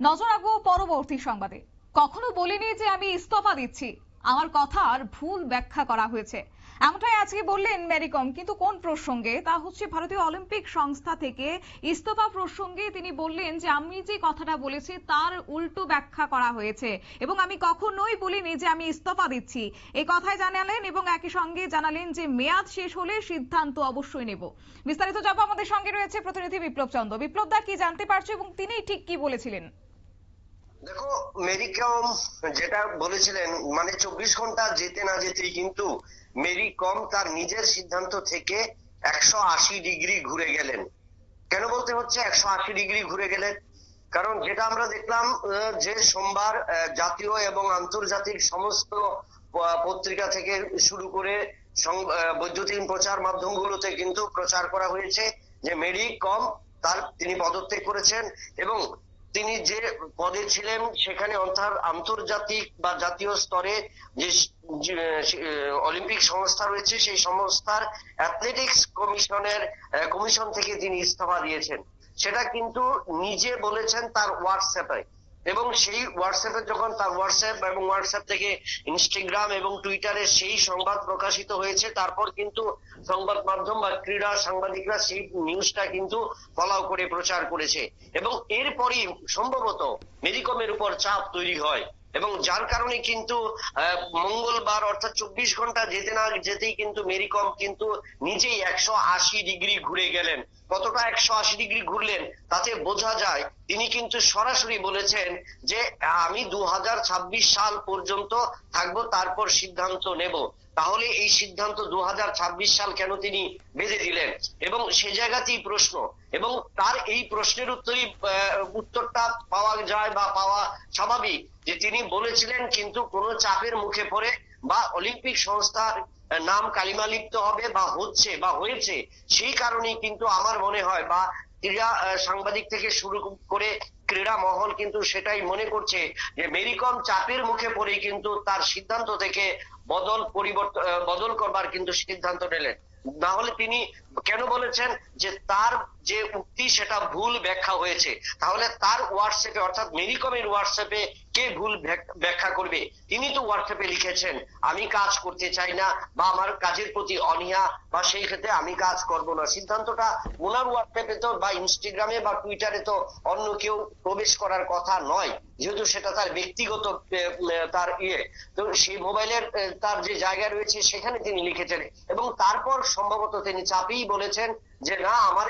নজর রাখব পরবর্তী সংবাদে। কখনো বলিনি যে আমি ইস্তফা দিচ্ছি। আমার কথার ভুল ব্যাখ্যা করা হয়েছে। এমনটাই আজকে বললেন ম্যারিকম কিন্তু কোন প্রসঙ্গে? তা হচ্ছে ভারতীয় অলিম্পিক সংস্থা থেকে ইস্তফা প্রসঙ্গে তিনি বললেন যে আমি যে কথাটা বলেছি তার উল্টো ব্যাখ্যা করা হয়েছে। এবং আমি কখনোই বলিনি যে আমি ইস্তফা দিচ্ছি। এই কথাই জানালেন এবং একই সঙ্গে জানালেন যে মেয়াদ শেষ হলে সিদ্ধান্ত অবশ্যই নেব। বিস্তারিত যাব আমাদের সঙ্গে রয়েছে প্রতিনিধি বিপ্লব চন্দ্র বিপ্লব দা কি জানতে পারছ এবং তিনি ঠিক কি বলেছিলেন? দেখো মেরি কম যেটা বলেছিলেন মানে চব্বিশ ঘণ্টা যেতে না যেতেই কিন্তু মেরি কম তার নিজের সিদ্ধান্ত থেকে একশো আশি ডিগ্রি ঘুরে গেলেন। কেন বলতে হচ্ছে একশো আশি ডিগ্রি ঘুরে গেলেন? কারণ যেটা আমরা দেখলাম যে সোমবার জাতীয় এবং আন্তর্জাতিক সমস্ত পত্রিকা থেকে শুরু করে বৈদ্যুতিন প্রচার মাধ্যমগুলোতে কিন্তু প্রচার করা হয়েছে যে মেরি কম তার, তিনি পদত্যাগ করেছেন এবং তিনি যে পদে ছিলেন, সেখানে অর্থাৎ আন্তর্জাতিক বা জাতীয় স্তরে যে অলিম্পিক সংস্থা রয়েছে, সেই সংস্থার অ্যাথলেটিক্স কমিশনের কমিশন থেকে তিনি ইস্তফা দিয়েছেন। সেটা কিন্তু নিজে বলেছেন তার হোয়াটসঅ্যাপে। এবং সেই হোয়াটসঅ্যাপে যখন তার হোয়াটসঅ্যাপ এবং হোয়াটসঅ্যাপ থেকে ইনস্টাগ্রাম এবং টুইটারে সেই সংবাদ প্রকাশিত হয়েছে, তারপর কিন্তু সংবাদ মাধ্যম বা ক্রীড়া সাংবাদিকরা সেই নিউজটা কিন্তু ফলাও করে প্রচার করেছে। এবং এরপরই সম্ভবত মেরিকমের উপর চাপ তৈরি হয়। এবং যার কারণে কিন্তু মঙ্গলবার অর্থাৎ চব্বিশ ঘণ্টা যেতে না যেতেই কিন্তু মেরিকম কিন্তু নিজেই একশো আশি ডিগ্রি ঘুরে গেলেন। কতটা একশো আশি ডিগ্রি ঘুরলেন তাতে বোঝা যায়, তিনি কিন্তু সরাসরি বলেছেন যে, আমি দু হাজার ছাব্বিশ সাল পর্যন্ত থাকব, তারপর সিদ্ধান্ত নেব। তাহলে এই সিদ্ধান্ত দু সাল কেন তিনি বেঁধে দিলেন? এবং সে জায়গাতেই প্রশ্ন। এবং তার এই প্রশ্নের উত্তরই উত্তরটা পাওয়া যায় বা পাওয়া স্বাভাবিক যে তিনি বলেছিলেন কিন্তু কোনো চাপের মুখে পড়ে বা অলিম্পিক সংস্থার নাম কালিমা লিপ্ত হবে বা হচ্ছে বা হয়েছে সেই কারণেই কিন্তু আমার মনে হয় বা ক্রীড়া সাংবাদিক থেকে শুরু করে ক্রীড়া মহল কিন্তু সেটাই মনে করছে যে মেরিকম চাপের মুখে পড়ে কিন্তু তার সিদ্ধান্ত থেকে বদল পরিবর্তন বদল করবার কিন্তু সিদ্ধান্ত নিলেন। না হলে তিনি কেন বলেছেন যে তার যে উক্তি সেটা ভুল ব্যাখ্যা হয়েছে? তাহলে তার হোয়াটসঅ্যাপে অর্থাৎ মেরিকমের হোয়াটসঅ্যাপে কে ভুল ব্যাখ্যা করবে? তিনি তো হোয়াটসঅ্যাপে লিখেছেন, আমি কাজ করতে চাই না বা আমার কাজের প্রতি অনীহা বা সেই ক্ষেত্রে আমি কাজ করব না। সিদ্ধান্তটা ওনার হোয়াটসঅ্যাপে তো বা ইনস্টাগ্রামে বা টুইটারে তো অন্য কেউ প্রবেশ করার কথা নয়, যেহেতু সেটা তার ব্যক্তিগত তার ইয়ে। তো সেই মোবাইলের তার যে জায়গা রয়েছে সেখানে তিনি লিখেছেন এবং তারপর সম্ভবত তিনি চাপেই বলেছেন যে না, আমার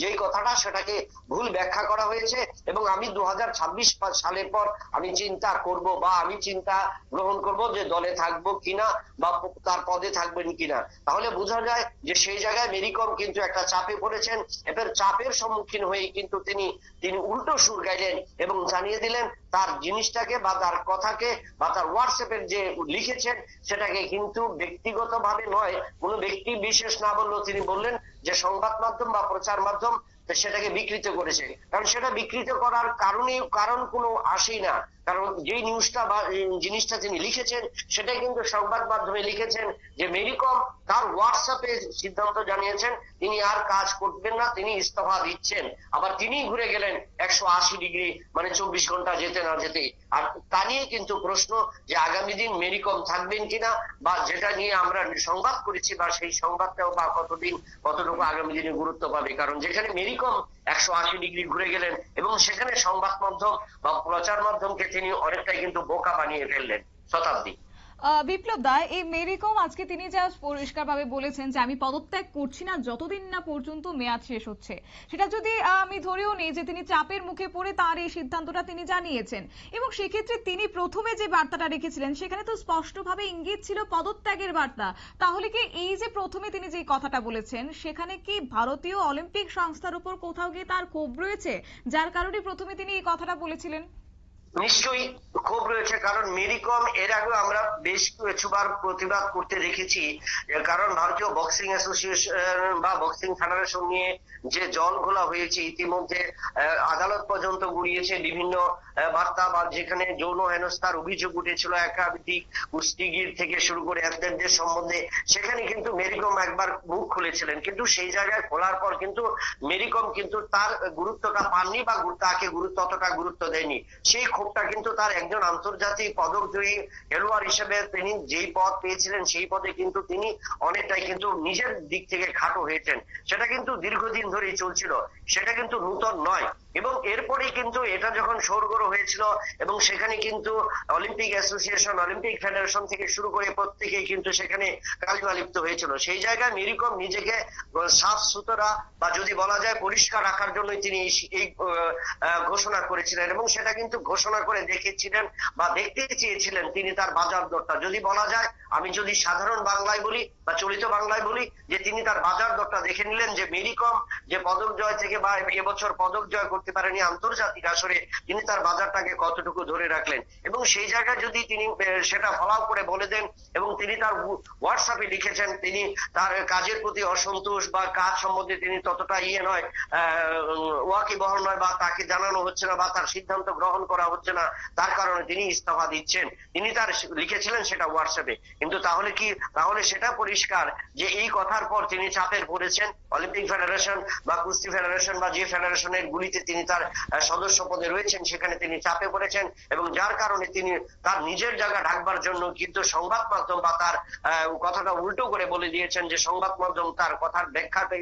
যেই কথাটা সেটাকে ভুল ব্যাখ্যা করা হয়েছে এবং আমি দু হাজার ছাব্বিশ সালের পর আমি চিন্তা করব বা আমি চিন্তা গ্রহণ করব যে দলে থাকব কিনা বা তার পদে থাকবেন কিনা। তাহলে বোঝা যায় যে সেই জায়গায় মেরিকম কিন্তু একটা চাপে পড়েছেন। এবার চাপের সম্মুখীন হয়ে কিন্তু তিনি তিনি উল্টো সুর গাইলেন এবং জানিয়ে দিলেন তার জিনিসটাকে বা তার কথাকে বা তার হোয়াটসঅ্যাপের যে লিখেছেন সেটাকে কিন্তু ব্যক্তিগত ভাবে নয়, কোনো ব্যক্তি বিশেষ না বললেও তিনি বললেন যে সংবাদ মাধ্যম বা প্রচার মাধ্যম, সেটাকে বিকৃত করেছে। কারণ সেটা বিকৃত করার কারণে কারণ কোনো আসেই না। কারণ যে নিউজটা বা জিনিসটা তিনি লিখেছেন, সেটাই কিন্তু সংবাদ মাধ্যমে লিখেছেন যে মেরিকম তার হোয়াটসঅ্যাপে সিদ্ধান্ত জানিয়েছেন, তিনি আর কাজ করবেন না, তিনি ইস্তফা দিচ্ছেন। আবার তিনি ঘুরে গেলেন একশো আশি ডিগ্রি মানে চব্বিশ ঘণ্টা যেতে না যেতে। আর তা নিয়ে কিন্তু প্রশ্ন যে আগামী দিন মেরিকম থাকবেন কিনা, বা যেটা নিয়ে আমরা সংবাদ করেছি, বা সেই সংবাদটাও বা কতদিন, কতটুকু আগামী দিনে গুরুত্ব পাবে। কারণ যেখানে মেরিকম একশো আশি ডিগ্রি ঘুরে গেলেন এবং সেখানে সংবাদ মাধ্যম বা প্রচার মাধ্যমকে তিনি অনেকটাই কিন্তু বোকা বানিয়ে ফেললেন শতাব্দী। বিপ্লব দা, এই মেরিকম আজকে তিনি যা পরিষ্কারভাবে বলেছেন যে আমি পদত্যাগ করছি না, যতদিন না পর্যন্ত মেয়াদ শেষ হচ্ছে। সেটা যদি আমি ধরেও নিই যে তিনি চাপের মুখে পড়ে তার এই সিদ্ধান্তটা তিনি জানিয়েছেন। এবং সেক্ষেত্রে তিনি প্রথমে যে বার্তাটা রেখেছিলেন, সেখানে তো স্পষ্টভাবে ইঙ্গিত ছিল পদত্যাগের বার্তা। তাহলে কি এই যে প্রথমে তিনি যে কথাটা বলেছেন, সেখানে কি ভারতীয় অলিম্পিক সংস্থার উপর কোথাও গিয়ে তার ক্ষোভ রয়েছে? যার কারণে প্রথমে তিনি এই কথাটা বলেছিলেন? নিশ্চয়ই ক্ষোভ রয়েছে, কারণ মেরিকম এর আগে আমরা বেশ কিছুবার প্রতিবাদ করতে দেখেছি কারণ ভারতীয় বক্সিং অ্যাসোসিয়েশন বা বক্সিং ফেডারেশন নিয়ে যে জল ঘোলা হয়েছে, ইতিমধ্যে আদালত পর্যন্ত গুড়িয়েছে বিভিন্ন বার্তা, বা যেখানে যৌন হেনস্থার অভিযোগ উঠেছিল, একাধিক কুস্তিগির থেকে শুরু করে অ্যাথলেটদের সম্বন্ধে, সেখানে কিন্তু মেরিকম একবার মুখ খুলেছিলেন। কিন্তু সেই জায়গায় খোলার পর কিন্তু মেরিকম কিন্তু তার গুরুত্বটা পাননি বা তাকে গুরুত্ব অতটা গুরুত্ব দেয়নি। সেই ক্ষোভটা কিন্তু তার একজন আন্তর্জাতিক পদক পদকজয়ী খেলোয়াড় হিসেবে তিনি যেই পদ পেয়েছিলেন সেই পদে কিন্তু তিনি অনেকটাই কিন্তু নিজের দিক থেকে খাটো হয়েছেন। সেটা কিন্তু দীর্ঘদিন ধরেই চলছিল। সেটা কিন্তু নূতন নয়। এবং এরপরেই কিন্তু এটা যখন সরগরম হয়েছিল এবং সেখানে কিন্তু অলিম্পিক অ্যাসোসিয়েশন, অলিম্পিক ফেডারেশন থেকে শুরু করে প্রত্যেকেই কিন্তু সেখানে কালিমা লিপ্ত হয়েছিল। সেই জায়গায় মেরিকম নিজেকে সাফ সুতরা বা যদি বলা যায় পরিষ্কার রাখার জন্যই তিনি এই- ঘোষণা করেছিলেন এবং সেটা কিন্তু ঘোষণা করে দেখেছিলেন বা দেখতে চেয়েছিলেন তিনি তার বাজার দরটা। যদি বলা যায়, আমি যদি সাধারণ বাংলায় বলি বা চলিত বাংলায় বলি যে তিনি তার বাজার দরটা দেখে নিলেন যে মেরিকম যে পদক জয় থেকে বা এবছর পদক জয় করতে পারেনি আন্তর্জাতিক আসরে তিনি তার বাজারটাকে কতটুকু ধরে রাখলেন। এবং সেই জায়গায় যদি তিনি সেটা ফলাও করে বলে দেন এবং তিনি তার হোয়াটসঅ্যাপে লিখেছেন তিনি তার কাজের প্রতি অসন্তোষ বা কাজ সম্বন্ধে তিনি ততটা ইয়ে নয় ওয়াকি বহন নয় বা তাকে জানানো হচ্ছে না বা তার সিদ্ধান্ত গ্রহণ করা হচ্ছে না, তার কারণে তিনি ইস্তফা দিচ্ছেন। তিনি তার লিখেছিলেন সেটা হোয়াটসঅ্যাপে কিন্তু তাহলে কি, তাহলে সেটা পরিষ্কার যে এই কথার পর তিনি চাপের পড়েছেন, অলিম্পিক ফেডারেশন বা কুস্তি ফেডারেশন বা যে ফেডারেশনের গুলিতে তিনি তার সদস্য পদে রয়েছেন সেখানে তিনি চাপে পড়েছেন এবং যার কারণে তিনি তার নিজের জায়গা ঢাকবার জন্য কিন্তু সংবাদ মাধ্যম বা তার আহ, কথাটা উল্টো করে বলে দিয়েছেন যে সংবাদ মাধ্যম তার কথার ব্যাখ্যাটা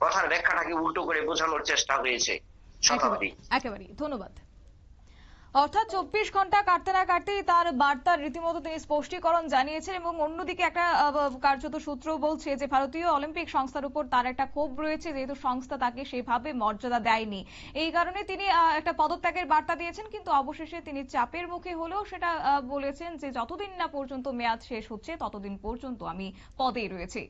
কথার ব্যাখ্যাটাকে উল্টো করে বোঝানোর চেষ্টা হয়েছে। শতাব্দী। একেবারে ধন্যবাদ। অর্থাৎ চব্বিশ ঘণ্টা কাটতে না কাটতেই তার বার্তার রীতিমতো তিনি স্পষ্টীকরণ জানিয়েছেন এবং অন্যদিকে একটা কার্যত সূত্র বলছে যে ভারতীয় অলিম্পিক সংস্থার উপর তার একটা ক্ষোভ রয়েছে, যেহেতু সংস্থা তাকে সেভাবে মর্যাদা দেয়নি। এই কারণে তিনি একটা পদত্যাগের বার্তা দিয়েছেন, কিন্তু অবশেষে তিনি চাপের মুখে হলেও সেটা বলেছেন যে যতদিন না পর্যন্ত মেয়াদ শেষ হচ্ছে, ততদিন পর্যন্ত আমি পদেই রয়েছি।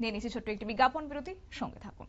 নিয়ে নিচ্ছি ছোট্ট একটি বিজ্ঞাপন, বিরতি, সঙ্গে থাকুন।